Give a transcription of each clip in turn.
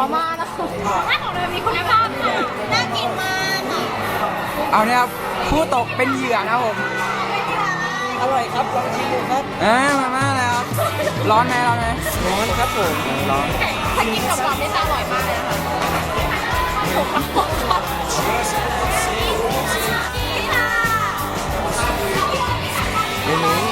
มาม่านะคะร้าของเรามีคุณภาพค่ะน่ากินมากค่ะเอาเนี่ยครับผู้ตกเป็นเหยื่อนะครับผมอร่อยครับลองชิมดูครับเอ้ยมาม่าแล้วครับร้อนไหมร้อนไหมร้อนครับผมร้อนถ้ากินกับเราไม่จะอร่อยมากเลยคะพี่ค่ะเดี๋ยวนี้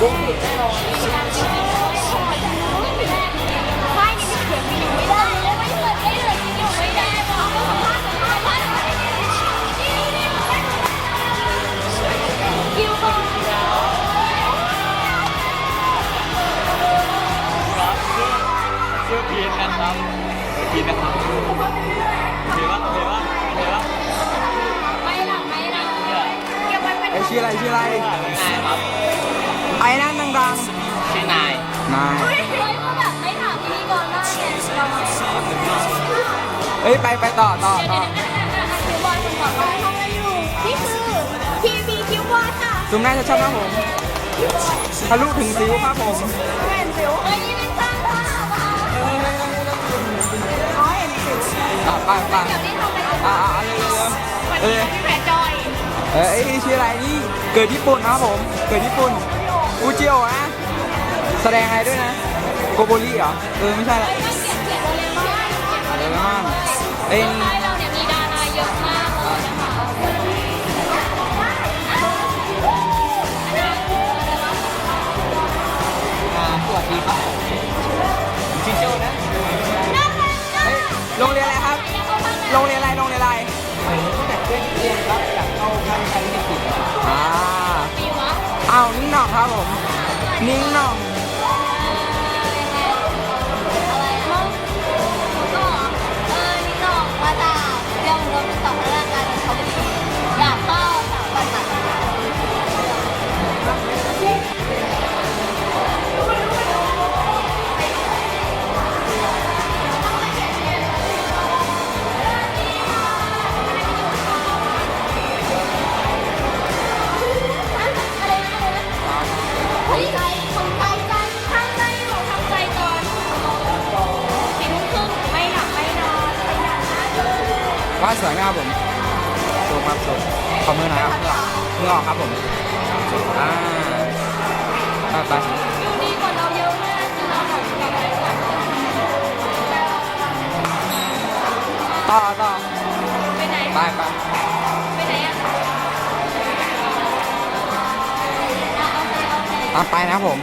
กสัมภาษณ์สัมภาษณ์นี่นี่นี่คิวก่อนเชื่อพีนนะครับพีนนะครับเห็นปะเห็นปะเห็นปะไม่หลังไม่หลังเก็บไว้เป็นไอยชื่ออะไรชื่ออะไร ครับ ไอ้นั่นดังชื่อนาย ๆนายเฮ้ยก็แบบไม่ถามพิธีกรได้ไงเรามาเอ้ยไปไปต่อต่อเดี๋ยวต่อเดี๋ยวคิวบอยคนบอกว่าทำอะไรอยู่ นี่คือทีวีคิวบอยค่ะซูมหน้าชัดๆนะผมทะลุถึงสิวครับผมเห็นสิวเฮ้ยนี่เป็นสร้างภาพอะอ๋อเห็นสิวอะไปไปเดี๋ยวนี้ทำอะไรกันอ่าเร็วๆเร็ววันนี้พี่แพรจอยๆเอ้ยชื่ออะไรนี่เกิดญี่ปุ่นนะครับผม เกิดญี่ปุ่น อูเจิโอะนะแสดงอะไรด้วยนะโกโบริเหรอ เออ ไม่ใช่ละเฮ้ยเดเรมอนเขียนโดเรมอนเอ็นค่เราเนี่ยมีดาราเยอะมากเลยนะคะอ่าสวัสดีครับผมชื่อโจนะน่ารักเอ้ยโรงเรียนอะไรครับ โรงเรียนอะไร โรงเรียนอะไร อานิ้งหน่องครับผม นิ้งหน่อง สวยไหมครับผมสูงครับสูงขอมือหน่อยครับเงือกเงือกครับผมอ่าไปไปดูดีกว่าเราเยอะมากคือเราแบบแบบอะไรแบบต่อต่อไปไหนไปไปไปไหนอะเอาใจเอาใจตามไปนะครับผม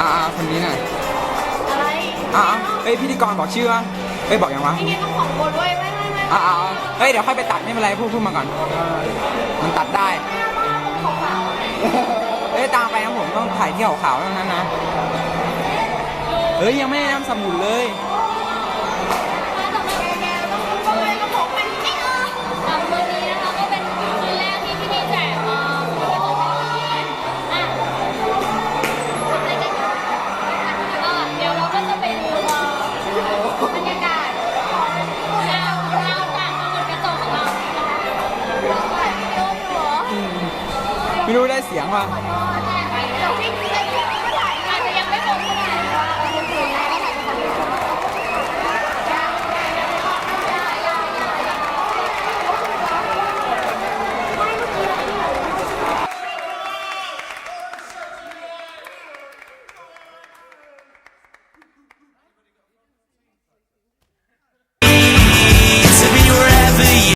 อ่าคนนี้หน่อยอะไรอ่าเฮ้ยพิธีกรบอกชื่อวะเฮ้ยบอกยังวะนี่ไงต้องของบนไว้ไม่ไม่ไม่อ่าอ่าเฮ้ยเดี๋ยวค่อยไปตัดไม่เป็นไรพูดพูดมาก่อน มันตัดได้ของขาวเอ้ยตามไปนะผมต้องถ่ายที่ขาวๆเท่านั้นนะเฮ้ยยังไม่ได้นำสมุดเลย ไม่รู้ได้เสียงป่ะขอโทษ